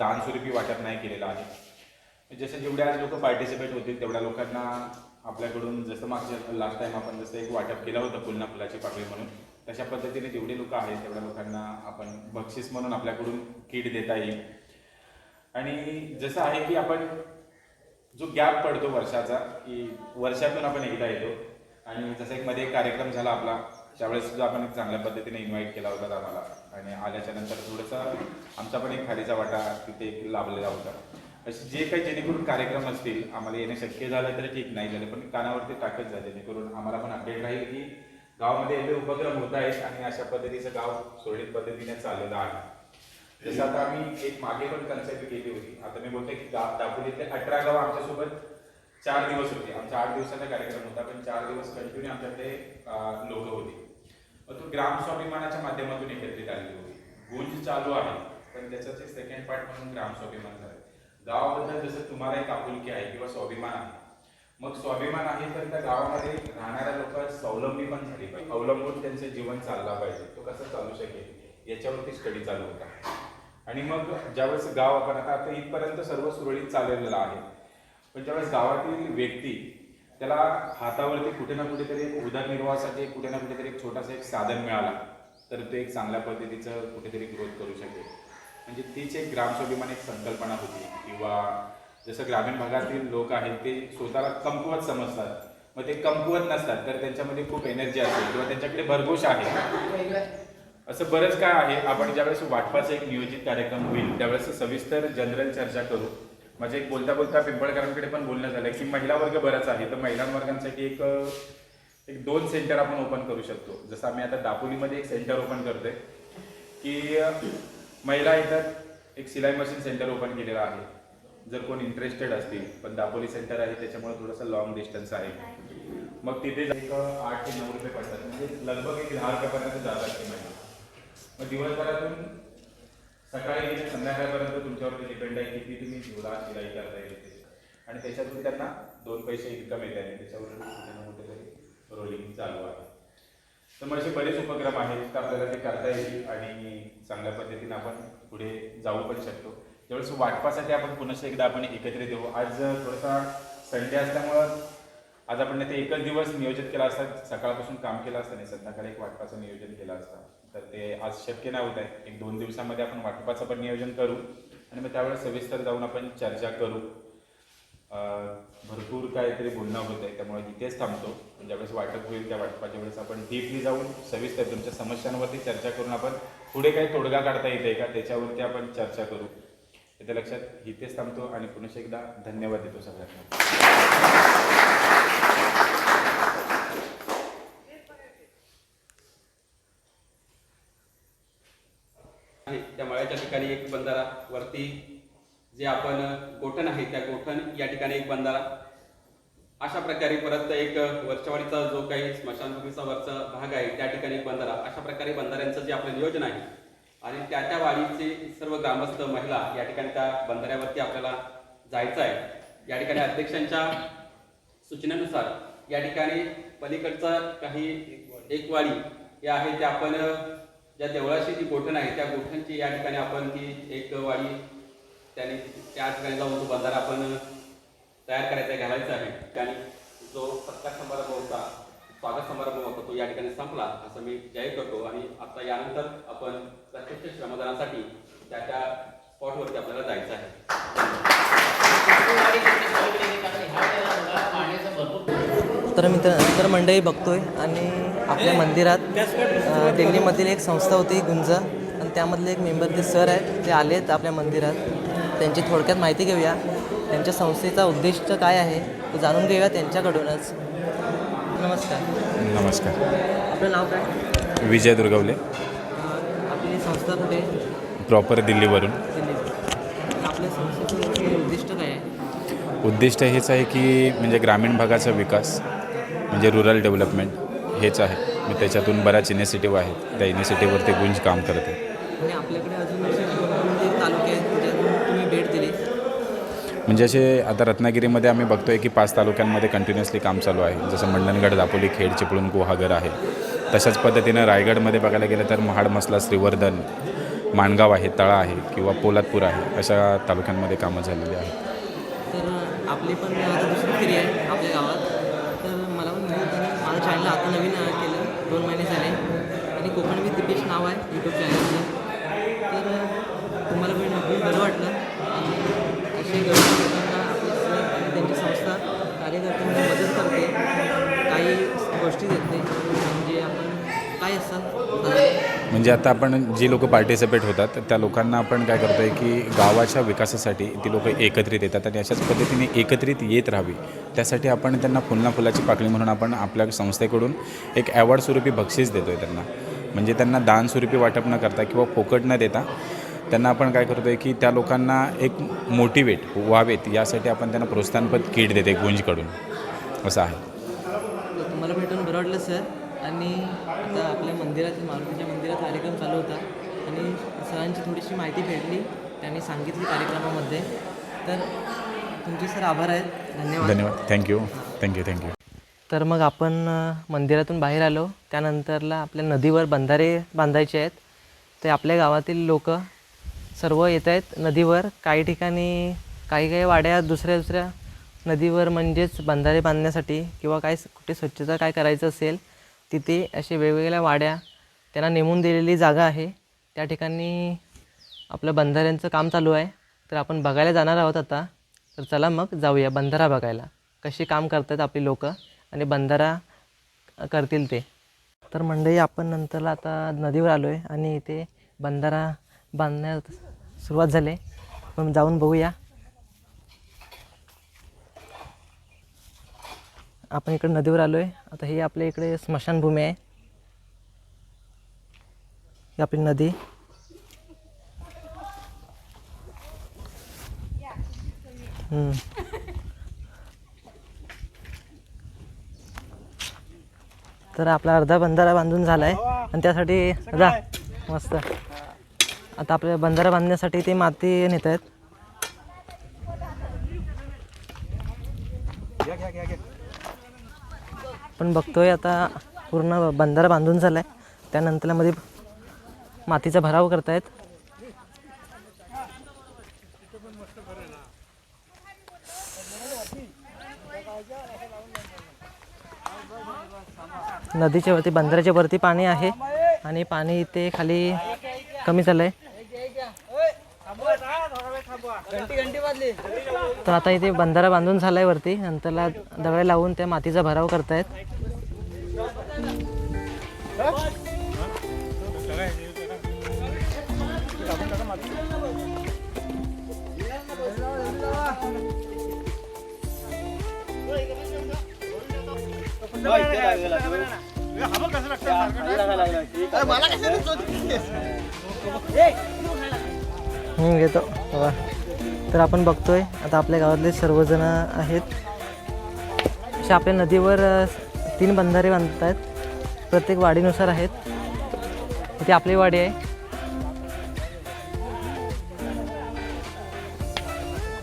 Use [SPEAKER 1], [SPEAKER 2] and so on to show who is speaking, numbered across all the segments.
[SPEAKER 1] दानस्वरूपी वाटप नाही केलेलं आहे. जसे जेवढ्या लोक पार्टिसिपेट होतील तेवढ्या लोकांना आपल्याकडून जसं मागच्या लास्ट टाईम आपण जसं एक वाटप केलं होतं पुन्हा फुलाची पाकळी म्हणून तशा पद्धतीने जेवढे लोक आहेत तेवढ्या लोकांना आपण बक्षीस म्हणून आपल्याकडून किट देता येईल. आणि जसं आहे की आपण जो गॅप पडतो वर्षाचा की वर्षातून आपण एकदा येतो. आणि जसं एक मध्ये एक कार्यक्रम झाला आपला त्यावेळेस सुद्धा आपण एक चांगल्या पद्धतीने इन्व्हाइट केला होता आम्हाला आणि आल्याच्यानंतर थोडंसं आमचा पण एक खालीचा वाटा तिथे एक लाभलेला होता. असे जे काही जेणेकरून कार्यक्रम असतील आम्हाला येणं शक्य झालं तर ठीक नाही झालं पण कानावरती टाकत जा जेणेकरून आम्हाला पण अपडेट राहील की गावामध्ये एवढे उपक्रम होत आहेत आणि अशा पद्धतीचं गाव सुरळीत पद्धतीने चाललेलं आहे. जसं आता आम्ही एक मागे पण कन्सेप्ट केली होती. आता मी बोलतोय की गा- दापोलीतले अठरा गाव आमच्यासोबत चार दिवस होते. आमचा आठ दिवसाचा कार्यक्रम होता पण चार दिवस कंटिन्यू आमच्याकडे लोक होती. मग तो ग्राम स्वाभिमानाच्या माध्यमातून एकत्रित आलेली होती गुंज चालू आहे पण त्याचा सेकंड पार्ट म्हणून ग्राम स्वाभिमान झालं गावाबद्दल जसं तुम्हाला एक आपुलकी आहे किंवा स्वाभिमान आहे मग स्वाभिमान आहे तर त्या गावामध्ये राहणाऱ्या लोक स्वावलंबी पण झाली पाहिजे. अवलंबून त्यांचं जीवन चालला पाहिजे. तो कसं चालू शकेल? याच्यावरती स्टडी चालू होता. आणि मग ज्यावेळेस गाव आपण आता आता इथपर्यंत सर्व सुरळीत चाललेलं आहे. पण ज्यावेळेस गावातील व्यक्ती त्याला हातावरती कुठे ना कुठेतरी एक उदरनिर्वाहासाठी कुठे ना कुठेतरी एक छोटासा एक साधन मिळाला तर तो एक चांगल्या पद्धतीचं कुठेतरी ग्रोथ करू शकेल. म्हणजे तीच एक ग्रामस्वाभिमान एक संकल्पना होती किंवा जसं ग्रामीण भागातील लोक आहेत ते स्वतःला कमकुवत समजतात. मग ते कमकुवत नसतात तर त्यांच्यामध्ये खूप एनर्जी असते किंवा त्यांच्याकडे भरघोष आहे. असं बरंच काय आहे. आपण ज्यावेळेस वाटपाचा एक नियोजित कार्यक्रम होईल त्यावेळेस सविस्तर जनरल चर्चा करू. म्हणजे एक बोलता बोलता पिंपळकरांकडे पण बोलणं झालं की महिला वर्ग बराच आहे तर महिला वर्गांसाठी एक एक दोन सेंटर आपण ओपन करू शकतो. जसं आम्ही आता दापोलीमध्ये एक सेंटर ओपन करतोय की महिला इथं एक सिलाई मशीन सेंटर ओपन केलेलं आहे. जर कोण इंटरेस्टेड असतील पण दापोली सेंटर आहे त्याच्यामुळे थोडंसं लॉंग डिस्टन्स आहे. मग तिथे एक आठ ते नऊ रुपये पडतात. म्हणजे लगभग एक दहा रुपयापर्यंत जातात ते महिला. मग दिवसभरातून सकाळी ते संध्याकाळपर्यंत तुमच्यावरती डिपेंड आहे किती तुम्ही शिवला शिलाई करता येईल आणि त्याच्यातून त्यांना दोन पैसे इन्कम येत आहे. त्याच्यावरून कुठे कुठेतरी रोलिंग चालू आहे. तर मग असे बरेच उपक्रम आहेत तर आपल्याला ते करता येईल आणि चांगल्या पद्धतीने आपण पुढे जाऊ पण शकतो. त्यावेळेस वाटपासाठी आपण पुन्हा एकदा आपण एकत्रित येऊ. आज थोडासा संडे असल्यामुळं आज आपण ते एकच दिवस नियोजित केला असता. सकाळपासून काम केलं असतं नाही संध्याकाळी एक वाटपाचं नियोजन केलं असतं. तर ते आज शक्य नाही होत आहे. एक दोन दिवसामध्ये आपण वाटपाचं पण नियोजन करू आणि मग त्यावेळेस सविस्तर जाऊन आपण चर्चा करू. भरपूर काहीतरी बोलणं होत आहे त्यामुळे इथेच थांबतो. आणि ज्यावेळेस वाटप होईल त्या वाटपाच्या वेळेस आपण डीपली जाऊन सविस्तर तुमच्या समस्यांवरती चर्चा करून आपण पुढे काही तोडगा काढता येते का त्याच्यावरती आपण चर्चा करू. येत्या लक्षात इथेच थांबतो आणि पुन्हा एकदा धन्यवाद देतो सगळ्यांना
[SPEAKER 2] आहे त्या ठिकाणी एक बंधारा वरती जे आपण गोठण आहे त्या गोठण या ठिकाणी एक बंधारा. अशा प्रकारे परत एक वर्षवाडीचा जो काही स्मशानभूमीचा वरचा भाग आहे त्या ठिकाणी एक बंधारा. अशा प्रकारे बंधाऱ्यांचं जे आपलं नियोजन आहे आणि त्या त्या वाडीचे सर्व ग्रामस्थ महिला या ठिकाणी त्या बंधाऱ्यावरती आपल्याला जायचं आहे. या ठिकाणी अध्यक्षांच्या सूचनेनुसार या ठिकाणी पलीकडचा काही एक वाडी या आहे ते आपण ज्या देवळाची जी गोठण आहे त्या गोठणची या ठिकाणी आपण ती एक वाडी त्याने त्या ठिकाणी जाऊन तो बंधारा आपण तयार करायचा घालायचा आहे. ठिकाणी जो सत्कार समारंभ होता स्वागत समारंभ होता तो या ठिकाणी संपला. असं मी जाहीर करतो. आणि आता यानंतर आपण प्रत्यक्ष श्रमदानासाठी त्या त्या स्पॉटवरती आपल्याला जायचं आहे.
[SPEAKER 3] तर मित्र तर मंडळी बघतोय आणि आपल्या मंदिरात दिल्लीमधील एक संस्था होती गुंज. आणि त्यामधले एक मेंबर ते सर आहेत ते आलेत आपल्या मंदिरात. त्यांची थोडक्यात माहिती घेऊया. त्यांच्या संस्थेचा उद्दिष्ट काय आहे ते जाणून घेऊया त्यांच्याकडूनच. नमस्कार.
[SPEAKER 4] नमस्कार.
[SPEAKER 3] आपलं नाव काय?
[SPEAKER 4] विजय दुर्गवले.
[SPEAKER 3] आपली संस्था कुठे?
[SPEAKER 4] प्रॉपर दिल्लीवरून.
[SPEAKER 3] आपल्या संस्थेचं उद्दिष्ट काय आहे?
[SPEAKER 4] उद्दिष्ट हेच आहे की म्हणजे ग्रामीण भागाचा विकास म्हणजे रुरल डेव्हलपमेंट हेच आहे. मी त्याच्यातून बऱ्याच इनिशिएटिव्ह आहेत त्या इनिशिएटिव्हवरती गुंज काम करते
[SPEAKER 3] आणि आपल्याकडे अजून असे कोणकोणते तालुके आहेत ज्यातून तुम्ही भेट दिली.
[SPEAKER 4] म्हणजे असे आता रत्नागिरीमध्ये आम्ही बघतोय की पाच तालुक्यांमध्ये कंटिन्युअसली काम चालू आहे. जसं मंडणगड दापोली खेड चिपळूण गुहागर आहे. तशाच पद्धतीनं रायगडमध्ये बघायला गेलं तर महाड मसला श्रीवर्धन
[SPEAKER 1] माणगाव आहे तळा आहे किंवा पोलादपूर आहे अशा तालुक्यांमध्ये कामं झालेली आहेत.
[SPEAKER 3] तर आपली पण आता दुसरी फेरी आहे आपल्या गावात तर मला पण माहिती चॅनल आता नवीन केलं. दोन महिने झाले. आणि कोकण विथ दिपेश नाव आहे यूट्यूब चॅनलचं तर तुम्हाला पण खूप बरं वाटलं. आणि असे गरजू लोकांना त्यांची संस्था कार्यकर्त्यांना मदत करते. काही गोष्टी म्हणजे
[SPEAKER 1] आता आपण जी लोक पार्टिसिपेट होतात त्या लोकांना आपण काय करतो आहे की गावाच्या विकासासाठी ती लोक एकत्रित येतात आणि अशाच पद्धतीने एकत्रित येत राहावी. त्यासाठी आपण त्यांना फुलना फुलाची पाकळी म्हणून आपण आपल्या संस्थेकडून एक ॲवॉर्ड स्वरूपी बक्षीस देतो आहे त्यांना. म्हणजे त्यांना दान स्वरूपी वाटप न करता किंवा फोकट न देता त्यांना आपण काय करतो आहे की त्या लोकांना एक मोटिवेट व्हावेत यासाठी आपण त्यांना प्रोत्साहनपद किट देते गुंजकडून. असं आहे.
[SPEAKER 3] तुम्हाला भेटून बरं वाटलं सर. आणि आता आपल्या मंदिरात मारुतीच्या मंदिरात कार्यक्रम चालू होता. आणि सरांची थोडीशी माहिती भेटली. त्यांनी सांगितली कार्यक्रमामध्ये. तर तुमचे सर आभार आहेत. धन्यवाद.
[SPEAKER 1] धन्यवाद. थँक्यू थँक्यू थँक्यू
[SPEAKER 3] तर मग आपण मंदिरातून बाहेर आलो. त्यानंतरला आपल्या नदीवर बंधारे बांधायचे आहेत. ते आपल्या गावातील लोक सर्व येत आहेत नदीवर. काही ठिकाणी काही काही वाड्या दुसऱ्या दुसऱ्या नदीवर म्हणजेच बंधारे बांधण्यासाठी किंवा काय कुठे स्वच्छता काय करायचं असेल तिथे असे वेगवेगळ्या वाड्या त्यांना नेमून दिलेली जागा आहे. त्या ठिकाणी आपलं बंधाऱ्यांचं काम चालू आहे. तर आपण बघायला जाणार आहोत आता. तर चला मग जाऊया बंधारा बघायला. कशी काम करतात आपली लोक आणि बंधारा करतील ते. तर मंडळी आपण नंतरला आता नदीवर आलो आहे आणि इथे बंधारा बांधण्यास सुरुवात झाली. मग जाऊन बघूया. आपण इकडे नदीवर आलो आहे आता ही आपल्या इकडे स्मशानभूमी आहे. ही आपली नदी. तर आपला अर्धा बंधारा बांधून झाला आहे आणि त्यासाठी जा. मस्त. आता आपल्या बंधारा बांधण्यासाठी ते माती नेत आहेत पण बघतोय आता पूर्ण बंधारा बांधून झाला आहे त्यानंतरमध्ये मातीचा भराव करतायत. नदीच्या वरती बंधाऱ्याच्या वरती पाणी आहे आणि पाणी इथे खाली कमी झालं आहे तर आता इथे बंधारा बांधून झालाय वरती. नंतरला दगड लावून त्या मातीचा भराव करतायत. हम्म, घेतो. बाबा तर आपण बघतोय आता आपल्या गावातले सर्वजण आहेत. अशा आपल्या नदीवर तीन बंधारे बांधत आहेत प्रत्येक वाडीनुसार आहेत. इथे आपली वाडी आहे.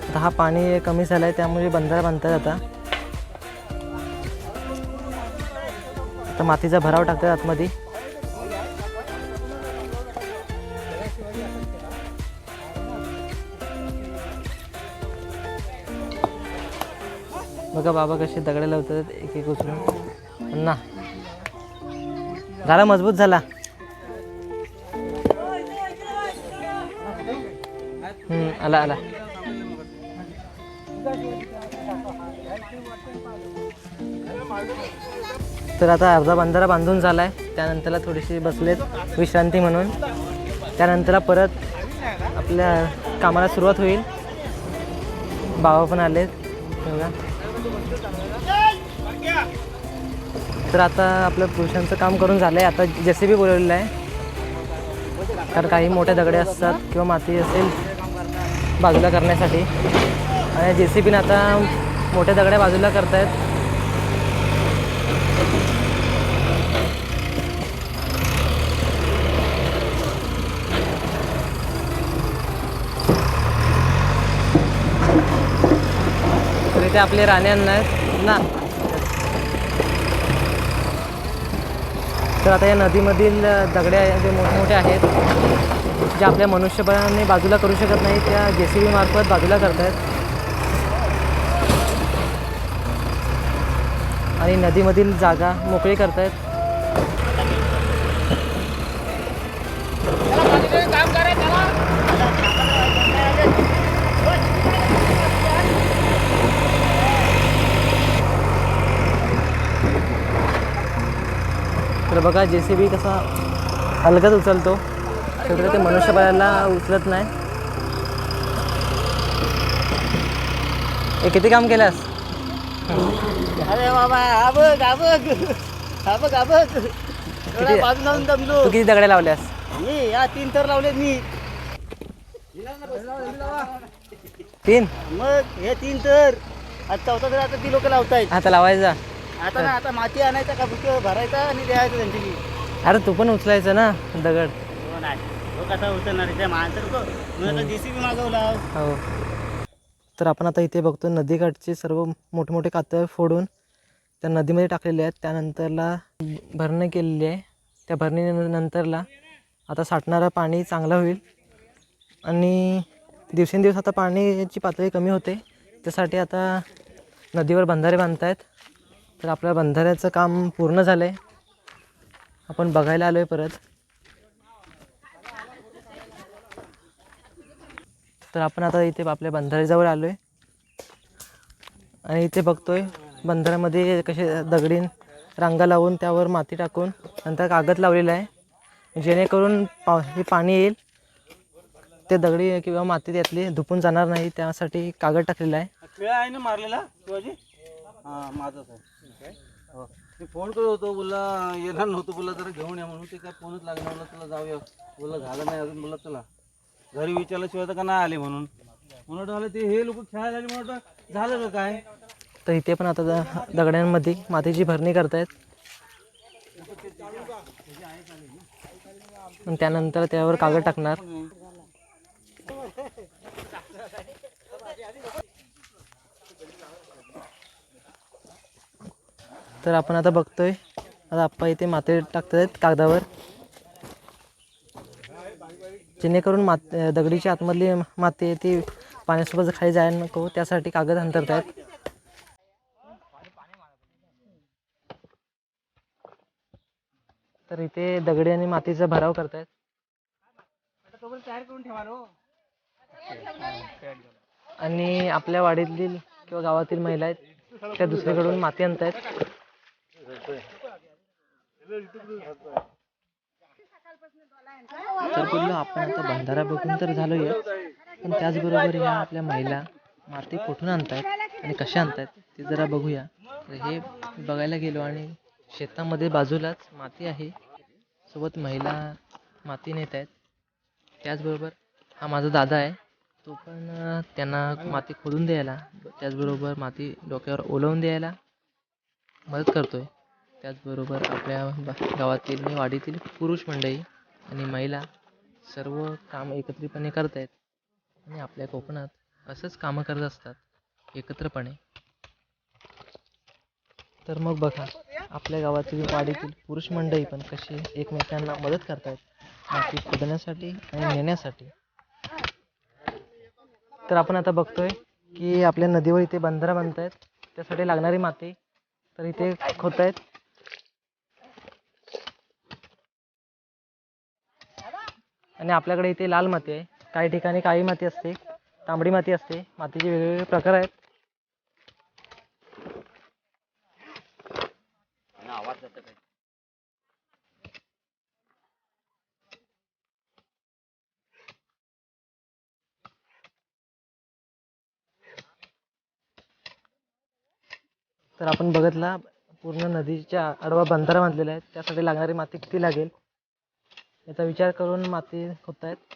[SPEAKER 3] आता हा पाणी कमी झालं आहे त्यामुळे बंधारा बांधतात आता. आता मातीचा भराव टाकतात आतमध्ये. बघा बाबा कसे दगड लावतात एक एक उचलून. ना झाला मजबूत झाला. आला आला. तर आता अर्धा बंधारा बांधून झाला आहे त्यानंतरला थोडीशी बसलेत विश्रांती म्हणून. त्यानंतरला परत आपल्या कामाला सुरुवात होईल. बाबा पण आलेत. बघा. तर आता आपलं पुरुषांचं काम करून झालं आहे आता जे सी बी बोलवलेलं आहे. कारण काही मोठ्या दगडे असतात किंवा माती असेल बाजूला करण्यासाठी. आणि जे सी बीनं आता मोठ्या दगड्या बाजूला करतायत. तर इथे आपले राणे आहेत. ना? तर आता या नदीमधील दगडे जे मोठमोठे आहेत ज्या आपल्या मनुष्यबळाने बाजूला करू शकत नाही त्या जे सी बी मार्फत बाजूला करत आहेत आणि नदीमधील जागा मोकळी करतायत. तर बघा जे सी बी कसा हलकत उचलतो. शेवटी ते मनुष्यबळाला उचलत नाही. हे किती काम केल्यास
[SPEAKER 5] अरे बाबा जाऊन दमलो.
[SPEAKER 3] तू किती दगडे लावल्यास?
[SPEAKER 5] मी? या तीन तर लावले मी.
[SPEAKER 3] तीन?
[SPEAKER 5] मग हे तीन तर. आज चौथा तर आता ती लोक लावतायत.
[SPEAKER 3] आता लावायचा
[SPEAKER 5] आता ना आता माती आणायचा का भरायचा आणि द्यायचं त्यांची
[SPEAKER 3] अरे तू पण उचलायचं ना दगड.
[SPEAKER 5] हो नाही तो कसा उचलणार? त्या माणसं आता जेसीबी मागवला.
[SPEAKER 3] हो. तर आपण आता इथे बघतो नदीकाठचे सर्व मोठे मोठे कातळ फोडून त्या नदीमध्ये टाकलेले आहेत. त्यानंतरला भरणी केलेली आहे. त्या भरणीनंतरला आता साठणारं पाणी चांगलं होईल. आणि दिवसेंदिवस आता पाण्याची पातळी कमी होते. त्यासाठी आता नदीवर बंधारे बांधत आहेत तर आपल्या बंधाऱ्याचं काम पूर्ण झालं आहे आपण बघायला आलो आहे परत. तर आपण आता इथे आपल्या बंधाऱ्याजवळ आलो आहे आणि इथे बघतोय बंधाऱ्यामध्ये कसे दगडीन रांगा लावून त्यावर माती टाकून नंतर कागद लावलेला आहे. जेणेकरून पाव हे पाणी येईल. ते दगडी किंवा माती त्यातली धुपून जाणार नाही त्यासाठी कागद टाकलेला आहे.
[SPEAKER 5] ना मारलेला? शिवाजी? माझाच आहे मी फोन करत होतो बोलला येणार नव्हतं. बोलला जरा घेऊन या म्हणून. ते काय फोनच लागणार बोलला तुला जाऊया. बोलला झालं नाही अजून. बोलला चला. घरी विचारल्याशिवाय तर का नाही आले म्हणून. म्हणून झालं ते हे लोक खेळायला आले म्हणून झालं का काय?
[SPEAKER 3] तर इथे पण आता द- दगड्यांमध्ये मातीची भरणी करतायत. आणि त्यानंतर त्यावर कागद टाकणार. तर आपण आता बघतोय. आता आप्पा इथे माती आहेत कागदावर. जेणेकरून मात दगडीच्या आतमधली माती आहे ती पाण्यासोबत खाली जायला नको त्यासाठी कागद अंतरतायत तर इथे दगडी आणि मातीचा भराव करतायत. आणि आपल्या वाडीतील किंवा गावातील महिला आहेत त्या दुसरीकडून माती आणतायत. तर बोललो आपण आता बंधारा बघून तर झालोय. पण त्याचबरोबर या आपल्या महिला माती कुठून आणतायत आणि कशा आणतायत ते जरा बघूया. तर हे बघायला गेलो आणि शेतामध्ये बाजूलाच माती आहे. सोबत महिला माती नेत आहेत त्याचबरोबर हा माझा दादा आहे. तो पण त्यांना माती खोदून द्यायला त्याचबरोबर माती डोक्यावर ओलवून द्यायला मदत करतोय. त्याचबरोबर आपल्या गावातील आणि वाडीतील पुरुष मंडळी आणि महिला सर्व काम एकत्रितपणे करत आहेत आणि आपल्या कोकणात असंच कामं करत असतात एकत्रपणे. तर मग बघा आपल्या गावातील वाडीतील पुरुष मंडळी पण कशी एकमेकांना मदत करतायत माती खोदण्यासाठी आणि नेण्यासाठी. तर आपण आता बघतोय की आपल्या नदीवर इथे बंधारा आहेत त्यासाठी लागणारी माती तर इथे खोदतायत. आणि आपल्याकडे इथे लाल माती आहे. काही ठिकाणी काळी माती असते तांबडी माती असते. मातीचे वेगवेगळे प्रकार आहेत. तर आपण बघितला पूर्ण नदीच्या आडवा बंधारा बांधलेला आहे. त्यासाठी लागणारी माती किती लागेल? याचा विचार करून माती खोदतायत.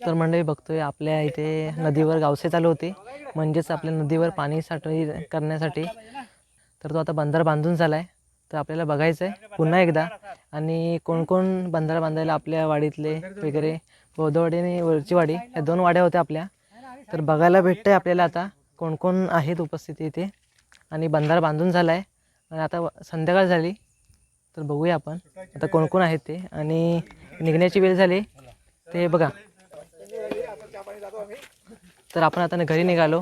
[SPEAKER 3] तर मंडळी बघतोय आपल्या इथे नदीवर गावसे चालू होते. म्हणजेच आपल्या नदीवर पाणी साठवणी करण्यासाठी. तर तो आता बंधारा बांधून झाला आहे तर आपल्याला बघायचं आहे पुन्हा एकदा. आणि कोण कोण बंधारा बांधायला आपल्या वाडीतले वगैरे बौद्धवाडी आणि वरची वाडी या दोन वाड्या होत्या आपल्या. तर बघायला भेटतं आहे आपल्याला आता कोण कोण आहेत उपस्थिती इथे. आणि बंधारा बांधून झाला आहे आणि आता संध्याकाळ झाली. तर बघूया आपण. आता कोण कोण आहेत ते. आणि निघण्याची वेळ झाली. ते बघा. तर आपण आता घरी निघालो.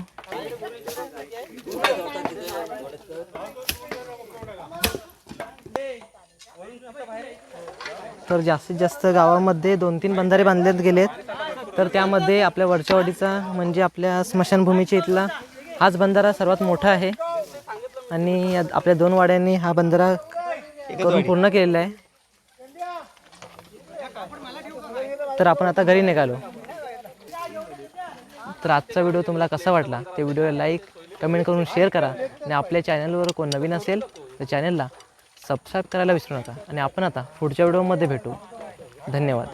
[SPEAKER 3] तर जास्तीत जास्त गावामध्ये दोन तीन बंधारे बांधलेत गेलेत. तर त्यामध्ये आपल्या वरच्यावाडीचा म्हणजे आपल्या स्मशानभूमीच्या इथला हाच बंधारा सर्वात मोठा आहे. आणि आपल्या दोन वाड्यांनी हा बंधारा करून पूर्ण केलेला आहे. तर आपण आता घरी निघालो. तर आजचा व्हिडिओ तुम्हाला कसा वाटला? ते व्हिडिओला लाईक कमेंट करून शेअर करा. आणि आपल्या चॅनलवर कोण नवीन असेल तर चॅनलला सबस्क्राईब करायला विसरू नका. आणि आपण आता पुढच्या व्हिडिओमध्ये भेटू. धन्यवाद.